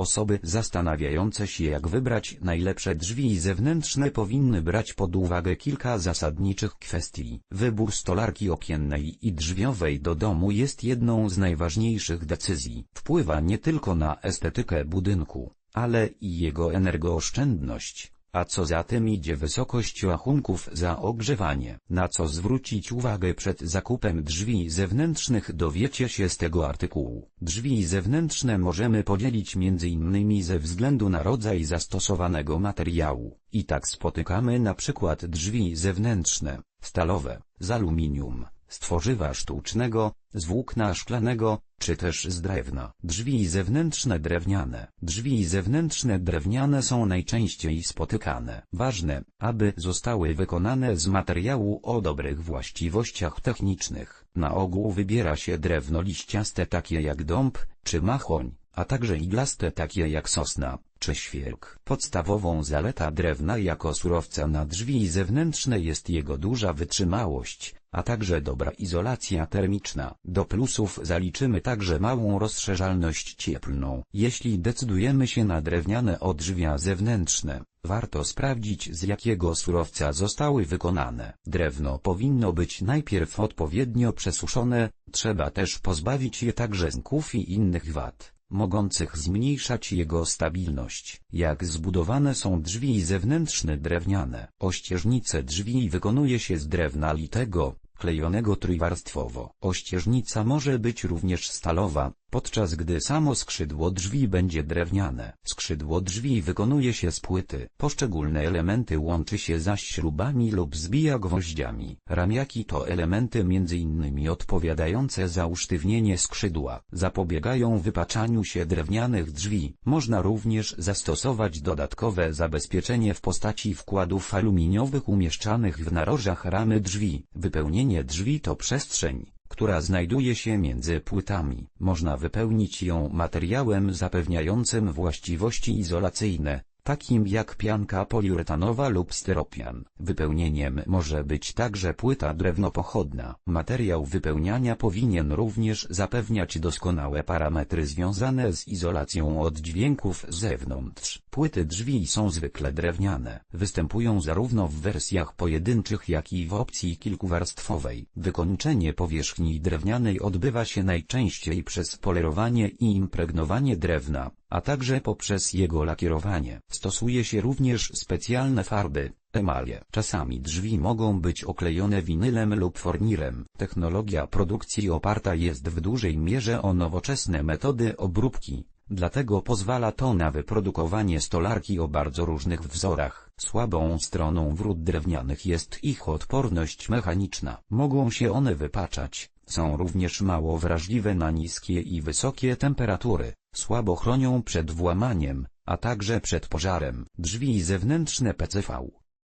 Osoby zastanawiające się jak wybrać najlepsze drzwi zewnętrzne powinny brać pod uwagę kilka zasadniczych kwestii. Wybór stolarki okiennej i drzwiowej do domu jest jedną z najważniejszych decyzji. Wpływa nie tylko na estetykę budynku, ale i jego energooszczędność. A co za tym idzie wysokość rachunków za ogrzewanie. Na co zwrócić uwagę przed zakupem drzwi zewnętrznych dowiecie się z tego artykułu. Drzwi zewnętrzne możemy podzielić innymi ze względu na rodzaj zastosowanego materiału. I tak spotykamy na przykład drzwi zewnętrzne, stalowe, z aluminium, z tworzywa sztucznego, z włókna szklanego, czy też z drewna. Drzwi zewnętrzne drewniane. Drzwi zewnętrzne drewniane są najczęściej spotykane. Ważne, aby zostały wykonane z materiału o dobrych właściwościach technicznych. Na ogół wybiera się drewno liściaste takie jak dąb, czy machoń, a także iglaste takie jak sosna, czy świerk. Podstawową zaleta drewna jako surowca na drzwi zewnętrzne jest jego duża wytrzymałość, a także dobra izolacja termiczna. Do plusów zaliczymy także małą rozszerzalność cieplną. Jeśli decydujemy się na drewniane odrzwia zewnętrzne, warto sprawdzić z jakiego surowca zostały wykonane. Drewno powinno być najpierw odpowiednio przesuszone, trzeba też pozbawić je także zków i innych wad mogących zmniejszać jego stabilność. Jak zbudowane są drzwi zewnętrzne drewniane. Ościeżnice drzwi wykonuje się z drewna litego, klejonego trójwarstwowo. Ościeżnica może być również stalowa, podczas gdy samo skrzydło drzwi będzie drewniane. Skrzydło drzwi wykonuje się z płyty. Poszczególne elementy łączy się zaś śrubami lub zbija gwoździami. Ramiaki to elementy m.in. odpowiadające za usztywnienie skrzydła. Zapobiegają wypaczaniu się drewnianych drzwi. Można również zastosować dodatkowe zabezpieczenie w postaci wkładów aluminiowych umieszczanych w narożach ramy drzwi. Wypełnienie drzwi to przestrzeń, która znajduje się między płytami. Można wypełnić ją materiałem zapewniającym właściwości izolacyjne, takim jak pianka poliuretanowa lub styropian. Wypełnieniem może być także płyta drewnopochodna. Materiał wypełniania powinien również zapewniać doskonałe parametry związane z izolacją od dźwięków z zewnątrz. Płyty drzwi są zwykle drewniane. Występują zarówno w wersjach pojedynczych jak i w opcji kilkuwarstwowej. Wykończenie powierzchni drewnianej odbywa się najczęściej przez polerowanie i impregnowanie drewna, a także poprzez jego lakierowanie. Stosuje się również specjalne farby, emalie. Czasami drzwi mogą być oklejone winylem lub fornirem. Technologia produkcji oparta jest w dużej mierze o nowoczesne metody obróbki, dlatego pozwala to na wyprodukowanie stolarki o bardzo różnych wzorach. Słabą stroną wrót drewnianych jest ich odporność mechaniczna. Mogą się one wypaczać, są również mało wrażliwe na niskie i wysokie temperatury, słabo chronią przed włamaniem, a także przed pożarem. Drzwi zewnętrzne PCV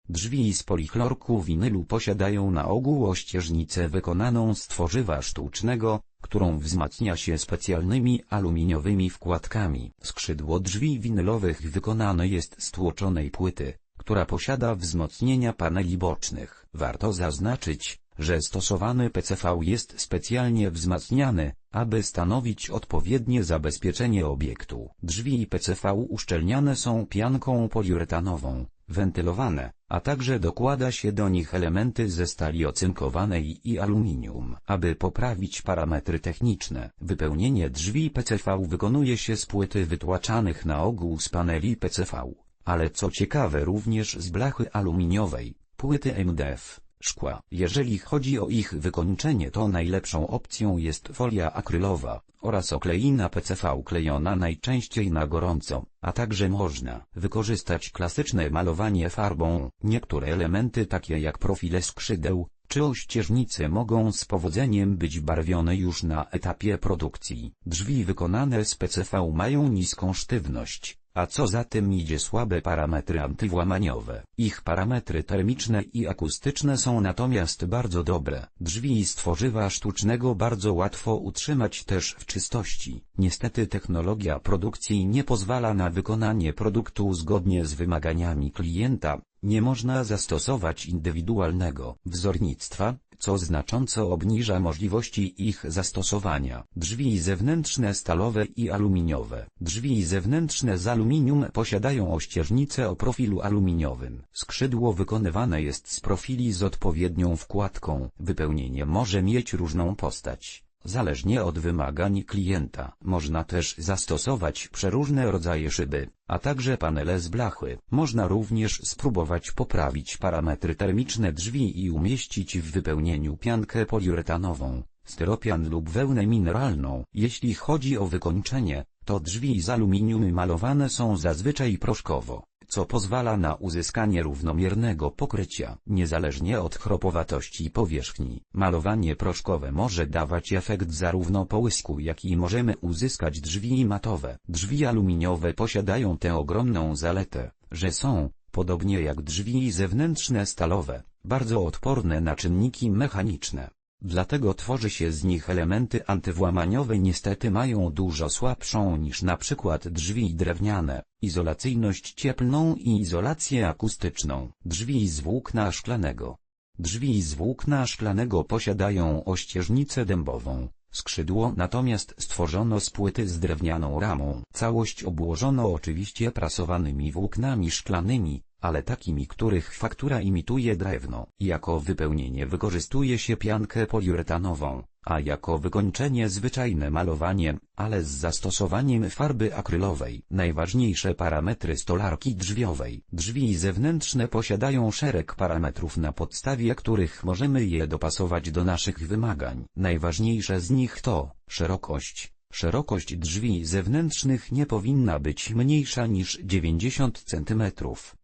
Drzwi z polichlorku winylu posiadają na ogół ościeżnicę wykonaną z tworzywa sztucznego, którą wzmacnia się specjalnymi aluminiowymi wkładkami. Skrzydło drzwi winylowych wykonane jest z tłoczonej płyty, która posiada wzmocnienia paneli bocznych. Warto zaznaczyć, że stosowany PCV jest specjalnie wzmacniany, aby stanowić odpowiednie zabezpieczenie obiektu. Drzwi PCV uszczelniane są pianką poliuretanową, wentylowane, a także dokłada się do nich elementy ze stali ocynkowanej i aluminium. Aby poprawić parametry techniczne, wypełnienie drzwi PCV wykonuje się z płyty wytłaczanych na ogół z paneli PCV, ale co ciekawe również z blachy aluminiowej, płyty MDF szkła. Jeżeli chodzi o ich wykończenie to najlepszą opcją jest folia akrylowa oraz okleina PCV klejona najczęściej na gorąco, a także można wykorzystać klasyczne malowanie farbą. Niektóre elementy takie jak profile skrzydeł, czy ościeżnice mogą z powodzeniem być barwione już na etapie produkcji. Drzwi wykonane z PCV mają niską sztywność, a co za tym idzie słabe parametry antywłamaniowe. Ich parametry termiczne i akustyczne są natomiast bardzo dobre. Drzwi z tworzywa sztucznego bardzo łatwo utrzymać też w czystości. Niestety technologia produkcji nie pozwala na wykonanie produktu zgodnie z wymaganiami klienta, nie można zastosować indywidualnego wzornictwa, co znacząco obniża możliwości ich zastosowania. Drzwi zewnętrzne stalowe i aluminiowe. Drzwi zewnętrzne z aluminium posiadają ościeżnicę o profilu aluminiowym. Skrzydło wykonywane jest z profili z odpowiednią wkładką. Wypełnienie może mieć różną postać. Zależnie od wymagań klienta można też zastosować przeróżne rodzaje szyby, a także panele z blachy. Można również spróbować poprawić parametry termiczne drzwi i umieścić w wypełnieniu piankę poliuretanową, styropian lub wełnę mineralną. Jeśli chodzi o wykończenie, to drzwi z aluminium malowane są zazwyczaj proszkowo co pozwala na uzyskanie równomiernego pokrycia. Niezależnie od chropowatości powierzchni, malowanie proszkowe może dawać efekt zarówno połysku jak i możemy uzyskać drzwi matowe. Drzwi aluminiowe posiadają tę ogromną zaletę, że są, podobnie jak drzwi zewnętrzne stalowe, bardzo odporne na czynniki mechaniczne. Dlatego tworzy się z nich elementy antywłamaniowe niestety mają dużo słabszą niż na przykład drzwi drewniane, izolacyjność cieplną i izolację akustyczną. Drzwi z włókna szklanego. Drzwi z włókna szklanego posiadają ościeżnicę dębową, skrzydło natomiast stworzono z płyty z drewnianą ramą. Całość obłożono oczywiście prasowanymi włóknami szklanymi, ale takimi których faktura imituje drewno. Jako wypełnienie wykorzystuje się piankę poliuretanową, a jako wykończenie zwyczajne malowanie, ale z zastosowaniem farby akrylowej. Najważniejsze parametry stolarki drzwiowej. Drzwi zewnętrzne posiadają szereg parametrów na podstawie których możemy je dopasować do naszych wymagań. Najważniejsze z nich to szerokość, Szerokość drzwi zewnętrznych nie powinna być mniejsza niż 90 cm.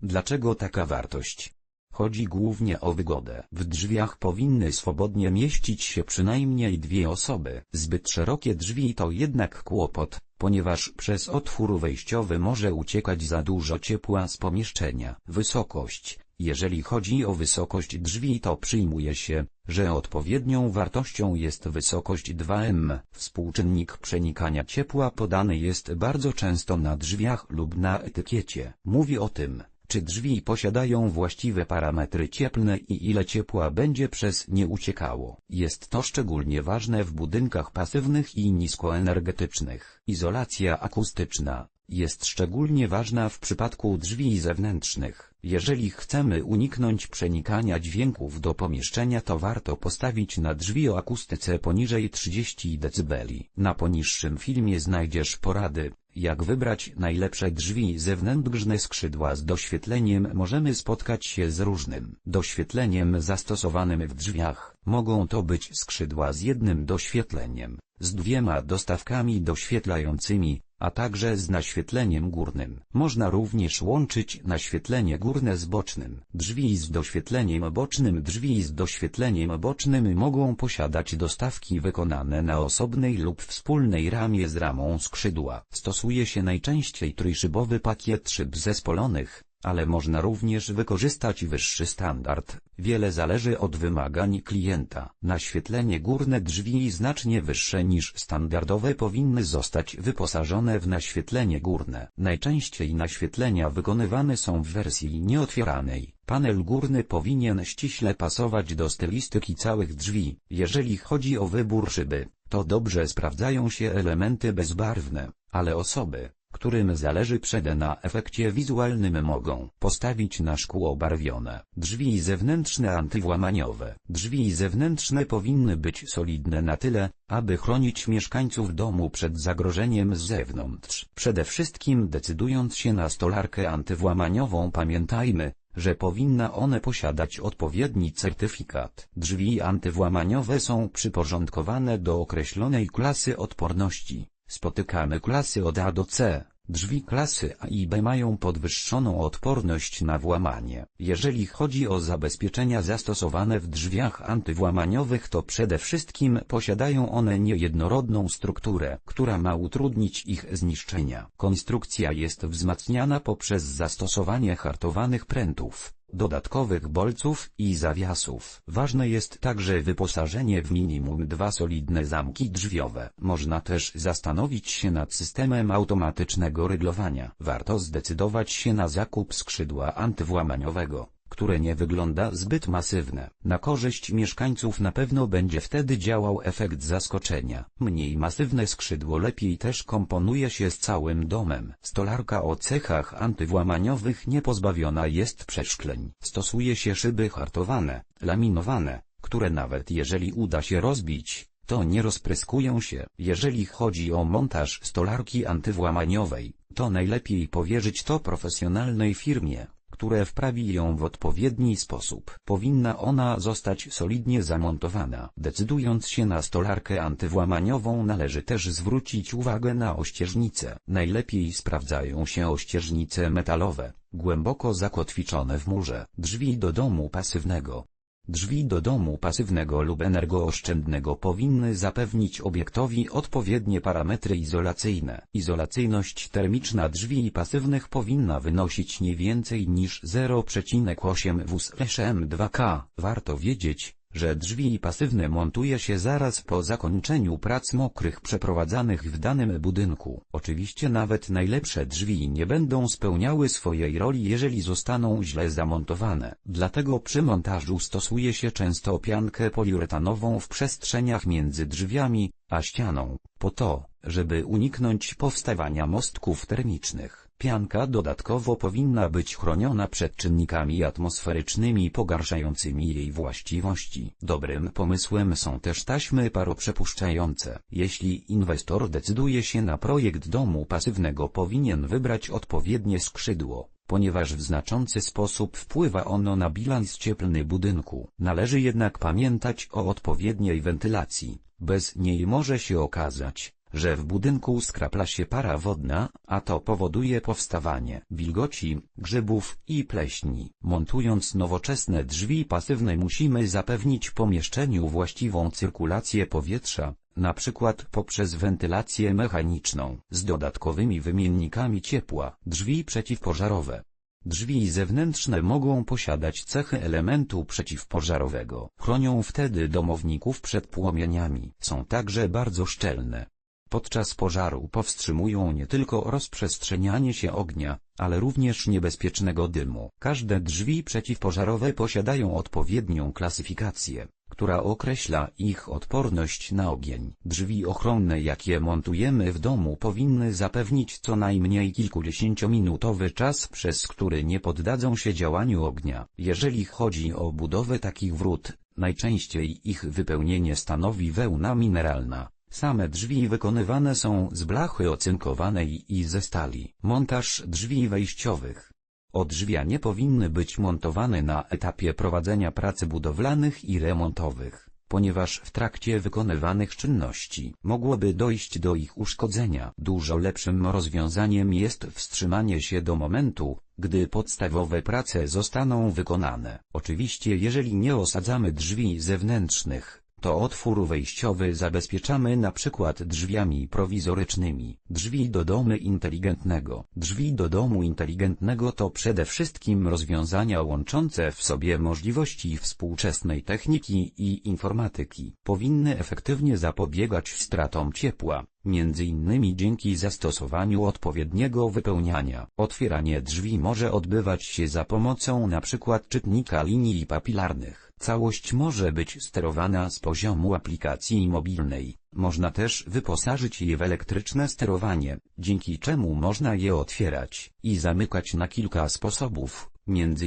Dlaczego taka wartość? Chodzi głównie o wygodę. W drzwiach powinny swobodnie mieścić się przynajmniej dwie osoby. Zbyt szerokie drzwi to jednak kłopot, ponieważ przez otwór wejściowy może uciekać za dużo ciepła z pomieszczenia. Wysokość jeżeli chodzi o wysokość drzwi to przyjmuje się, że odpowiednią wartością jest wysokość 2m. Współczynnik przenikania ciepła podany jest bardzo często na drzwiach lub na etykiecie. Mówi o tym, czy drzwi posiadają właściwe parametry cieplne i ile ciepła będzie przez nie uciekało. Jest to szczególnie ważne w budynkach pasywnych i niskoenergetycznych. Izolacja akustyczna jest szczególnie ważna w przypadku drzwi zewnętrznych. Jeżeli chcemy uniknąć przenikania dźwięków do pomieszczenia to warto postawić na drzwi o akustyce poniżej 30 dB. Na poniższym filmie znajdziesz porady, jak wybrać najlepsze drzwi zewnętrzne skrzydła z doświetleniem możemy spotkać się z różnym doświetleniem zastosowanym w drzwiach. Mogą to być skrzydła z jednym doświetleniem, z dwiema dostawkami doświetlającymi, a także z naświetleniem górnym. Można również łączyć naświetlenie górne z bocznym. Drzwi z doświetleniem bocznym Drzwi z doświetleniem bocznym mogą posiadać dostawki wykonane na osobnej lub wspólnej ramie z ramą skrzydła. Stosuje się najczęściej trójszybowy pakiet szyb zespolonych, ale można również wykorzystać wyższy standard. Wiele zależy od wymagań klienta. Naświetlenie górne drzwi znacznie wyższe niż standardowe powinny zostać wyposażone w naświetlenie górne. Najczęściej naświetlenia wykonywane są w wersji nieotwieranej. Panel górny powinien ściśle pasować do stylistyki całych drzwi. Jeżeli chodzi o wybór szyby, to dobrze sprawdzają się elementy bezbarwne, ale osoby, którym zależy przede na efekcie wizualnym mogą postawić na szkło barwione. Drzwi zewnętrzne antywłamaniowe. Drzwi zewnętrzne powinny być solidne na tyle, aby chronić mieszkańców domu przed zagrożeniem z zewnątrz. Przede wszystkim decydując się na stolarkę antywłamaniową pamiętajmy, że powinna one posiadać odpowiedni certyfikat. Drzwi antywłamaniowe są przyporządkowane do określonej klasy odporności. Spotykamy klasy od A do C. Drzwi klasy A i B mają podwyższoną odporność na włamanie. Jeżeli chodzi o zabezpieczenia zastosowane w drzwiach antywłamaniowych to przede wszystkim posiadają one niejednorodną strukturę, która ma utrudnić ich zniszczenia. Konstrukcja jest wzmacniana poprzez zastosowanie hartowanych prętów dodatkowych bolców i zawiasów. Ważne jest także wyposażenie w minimum dwa solidne zamki drzwiowe. Można też zastanowić się nad systemem automatycznego ryglowania. Warto zdecydować się na zakup skrzydła antywłamaniowego które nie wygląda zbyt masywne. Na korzyść mieszkańców na pewno będzie wtedy działał efekt zaskoczenia. Mniej masywne skrzydło lepiej też komponuje się z całym domem. Stolarka o cechach antywłamaniowych nie pozbawiona jest przeszkleń. Stosuje się szyby hartowane, laminowane, które nawet jeżeli uda się rozbić, to nie rozpryskują się. Jeżeli chodzi o montaż stolarki antywłamaniowej, to najlepiej powierzyć to profesjonalnej firmie, które wprawi ją w odpowiedni sposób. Powinna ona zostać solidnie zamontowana. Decydując się na stolarkę antywłamaniową należy też zwrócić uwagę na ościeżnice. Najlepiej sprawdzają się ościeżnice metalowe, głęboko zakotwiczone w murze. Drzwi do domu pasywnego, Drzwi do domu pasywnego lub energooszczędnego powinny zapewnić obiektowi odpowiednie parametry izolacyjne. Izolacyjność termiczna drzwi pasywnych powinna wynosić nie więcej niż 0,8 WSM2K. Warto wiedzieć, że drzwi pasywne montuje się zaraz po zakończeniu prac mokrych przeprowadzanych w danym budynku. Oczywiście nawet najlepsze drzwi nie będą spełniały swojej roli jeżeli zostaną źle zamontowane. Dlatego przy montażu stosuje się często piankę poliuretanową w przestrzeniach między drzwiami, a ścianą, po to, żeby uniknąć powstawania mostków termicznych. Pianka dodatkowo powinna być chroniona przed czynnikami atmosferycznymi pogarszającymi jej właściwości. Dobrym pomysłem są też taśmy paroprzepuszczające. Jeśli inwestor decyduje się na projekt domu pasywnego powinien wybrać odpowiednie skrzydło, ponieważ w znaczący sposób wpływa ono na bilans cieplny budynku. Należy jednak pamiętać o odpowiedniej wentylacji. Bez niej może się okazać, że w budynku skrapla się para wodna, a to powoduje powstawanie wilgoci, grzybów i pleśni. Montując nowoczesne drzwi pasywne musimy zapewnić pomieszczeniu właściwą cyrkulację powietrza, na przykład poprzez wentylację mechaniczną, z dodatkowymi wymiennikami ciepła, drzwi przeciwpożarowe. Drzwi zewnętrzne mogą posiadać cechy elementu przeciwpożarowego. Chronią wtedy domowników przed płomieniami. Są także bardzo szczelne. Podczas pożaru powstrzymują nie tylko rozprzestrzenianie się ognia, ale również niebezpiecznego dymu. Każde drzwi przeciwpożarowe posiadają odpowiednią klasyfikację, która określa ich odporność na ogień. Drzwi ochronne jakie montujemy w domu powinny zapewnić co najmniej kilkudziesięciominutowy czas przez który nie poddadzą się działaniu ognia. Jeżeli chodzi o budowę takich wrót, najczęściej ich wypełnienie stanowi wełna mineralna. Same drzwi wykonywane są z blachy ocynkowanej i ze stali. Montaż drzwi wejściowych. Odrzwia nie powinny być montowane na etapie prowadzenia pracy budowlanych i remontowych, ponieważ w trakcie wykonywanych czynności mogłoby dojść do ich uszkodzenia. Dużo lepszym rozwiązaniem jest wstrzymanie się do momentu, gdy podstawowe prace zostaną wykonane. Oczywiście jeżeli nie osadzamy drzwi zewnętrznych, to otwór wejściowy zabezpieczamy na przykład drzwiami prowizorycznymi. Drzwi do domu inteligentnego. Drzwi do domu inteligentnego to przede wszystkim rozwiązania łączące w sobie możliwości współczesnej techniki i informatyki. Powinny efektywnie zapobiegać stratom ciepła, między innymi dzięki zastosowaniu odpowiedniego wypełniania. Otwieranie drzwi może odbywać się za pomocą np. czytnika linii papilarnych. Całość może być sterowana z poziomu aplikacji mobilnej. Można też wyposażyć je w elektryczne sterowanie, dzięki czemu można je otwierać i zamykać na kilka sposobów,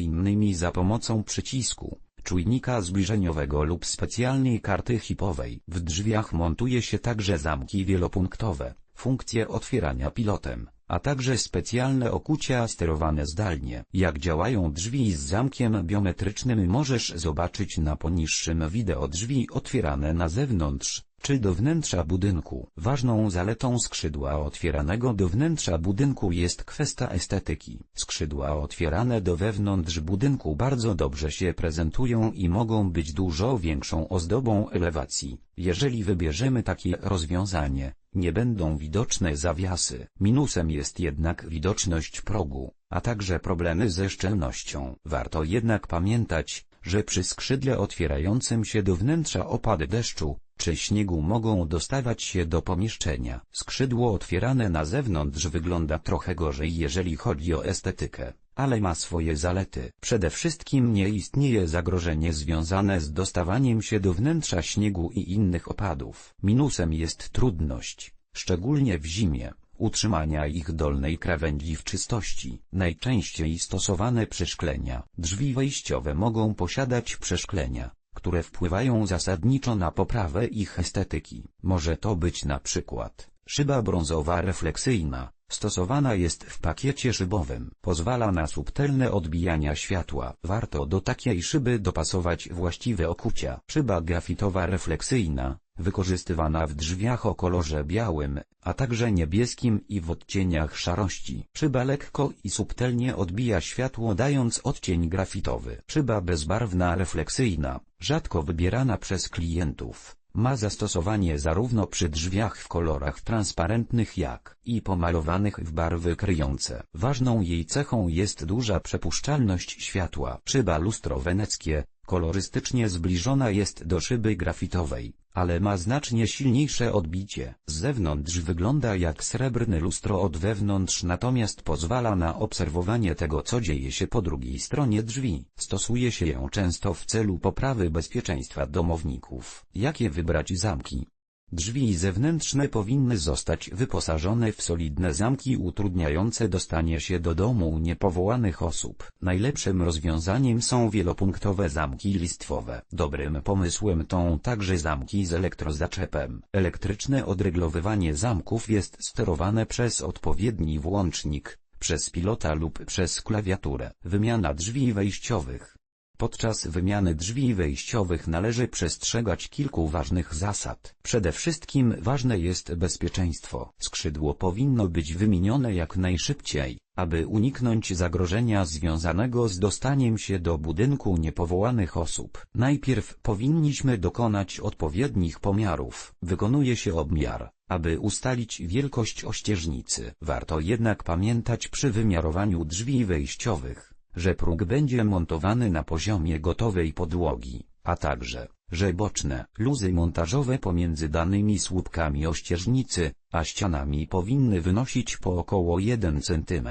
innymi za pomocą przycisku, czujnika zbliżeniowego lub specjalnej karty hipowej. W drzwiach montuje się także zamki wielopunktowe, funkcje otwierania pilotem, a także specjalne okucia sterowane zdalnie. Jak działają drzwi z zamkiem biometrycznym możesz zobaczyć na poniższym wideo drzwi otwierane na zewnątrz, czy do wnętrza budynku. Ważną zaletą skrzydła otwieranego do wnętrza budynku jest kwestia estetyki. Skrzydła otwierane do wewnątrz budynku bardzo dobrze się prezentują i mogą być dużo większą ozdobą elewacji. Jeżeli wybierzemy takie rozwiązanie, nie będą widoczne zawiasy. Minusem jest jednak widoczność progu, a także problemy ze szczelnością. Warto jednak pamiętać, że przy skrzydle otwierającym się do wnętrza opady deszczu, czy śniegu mogą dostawać się do pomieszczenia. Skrzydło otwierane na zewnątrz wygląda trochę gorzej jeżeli chodzi o estetykę, ale ma swoje zalety. Przede wszystkim nie istnieje zagrożenie związane z dostawaniem się do wnętrza śniegu i innych opadów. Minusem jest trudność, szczególnie w zimie, utrzymania ich dolnej krawędzi w czystości. Najczęściej stosowane przeszklenia. Drzwi wejściowe mogą posiadać przeszklenia, które wpływają zasadniczo na poprawę ich estetyki. Może to być na przykład szyba brązowa refleksyjna, stosowana jest w pakiecie szybowym. Pozwala na subtelne odbijania światła. Warto do takiej szyby dopasować właściwe okucia. Szyba grafitowa refleksyjna, wykorzystywana w drzwiach o kolorze białym, a także niebieskim i w odcieniach szarości. Szyba lekko i subtelnie odbija światło dając odcień grafitowy. Szyba bezbarwna refleksyjna, rzadko wybierana przez klientów. Ma zastosowanie zarówno przy drzwiach w kolorach transparentnych jak i pomalowanych w barwy kryjące. Ważną jej cechą jest duża przepuszczalność światła. Szyba lustro weneckie, kolorystycznie zbliżona jest do szyby grafitowej, ale ma znacznie silniejsze odbicie. Z zewnątrz wygląda jak srebrne lustro od wewnątrz natomiast pozwala na obserwowanie tego co dzieje się po drugiej stronie drzwi. Stosuje się ją często w celu poprawy bezpieczeństwa domowników. Jakie wybrać zamki? Drzwi zewnętrzne powinny zostać wyposażone w solidne zamki utrudniające dostanie się do domu niepowołanych osób. Najlepszym rozwiązaniem są wielopunktowe zamki listwowe. Dobrym pomysłem są także zamki z elektrozaczepem. Elektryczne odreglowywanie zamków jest sterowane przez odpowiedni włącznik, przez pilota lub przez klawiaturę. Wymiana drzwi wejściowych. Podczas wymiany drzwi wejściowych należy przestrzegać kilku ważnych zasad. Przede wszystkim ważne jest bezpieczeństwo. Skrzydło powinno być wymienione jak najszybciej, aby uniknąć zagrożenia związanego z dostaniem się do budynku niepowołanych osób. Najpierw powinniśmy dokonać odpowiednich pomiarów. Wykonuje się obmiar, aby ustalić wielkość ościeżnicy. Warto jednak pamiętać przy wymiarowaniu drzwi wejściowych, że próg będzie montowany na poziomie gotowej podłogi, a także, że boczne luzy montażowe pomiędzy danymi słupkami ościeżnicy, a ścianami powinny wynosić po około 1 cm.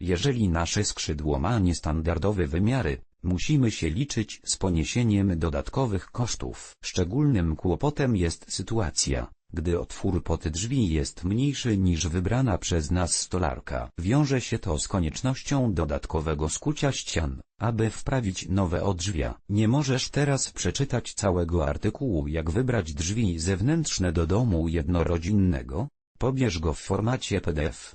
Jeżeli nasze skrzydło ma niestandardowe wymiary, musimy się liczyć z poniesieniem dodatkowych kosztów. Szczególnym kłopotem jest sytuacja, gdy otwór pod drzwi jest mniejszy niż wybrana przez nas stolarka. Wiąże się to z koniecznością dodatkowego skucia ścian, aby wprawić nowe odrzwia. Nie możesz teraz przeczytać całego artykułu jak wybrać drzwi zewnętrzne do domu jednorodzinnego? Pobierz go w formacie PDF.